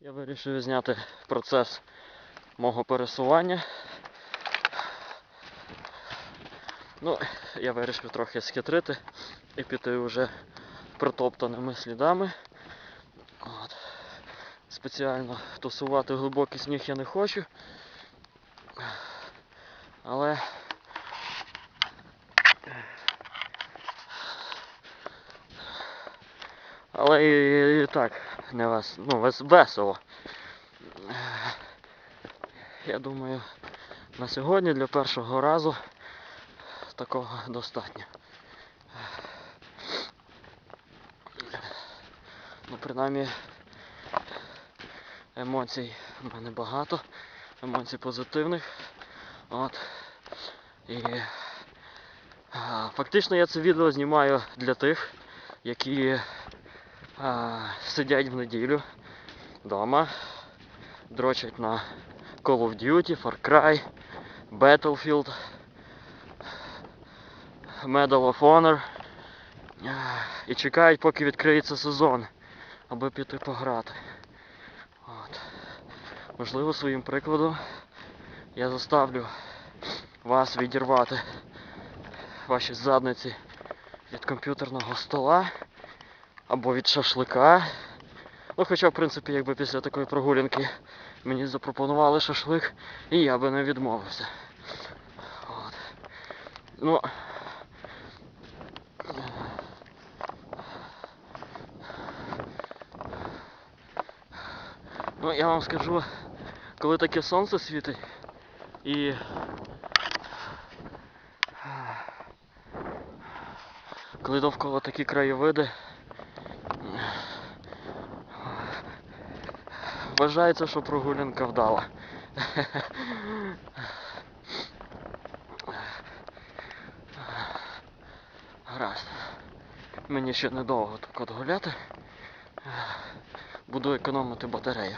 Я вирішив зняти процес мого пересування. Ну, я вирішив трохи схитрити і піти вже протоптаними слідами. От. Спеціально тусувати глибокий сніг я не хочу. Але Але і, і так, не вес, ну, вес, весело. Я думаю, на сьогодні для першого разу такого достатньо. Ну, принаймні, емоцій в мене багато, емоцій позитивних. От. І фактично я це відео знімаю для тих, які сидять в неділю вдома, дрочать на Call of Duty, Far Cry, Battlefield, Medal of Honor і чекають, поки відкриється сезон, аби піти пограти. От. Можливо, своїм прикладом я заставлю вас відірвати ваші задниці від комп'ютерного стола або від шашлика. Ну, хоча, в принципі, якби після такої прогулянки мені запропонували шашлик, і я би не відмовився. От. Ну. Ну, я вам скажу, коли таке сонце світить і коли довкола такі краєвиди, вважається, що прогулянка вдала. Гаразд. Мені ще недовго так от гуляти. Буду економити батарею.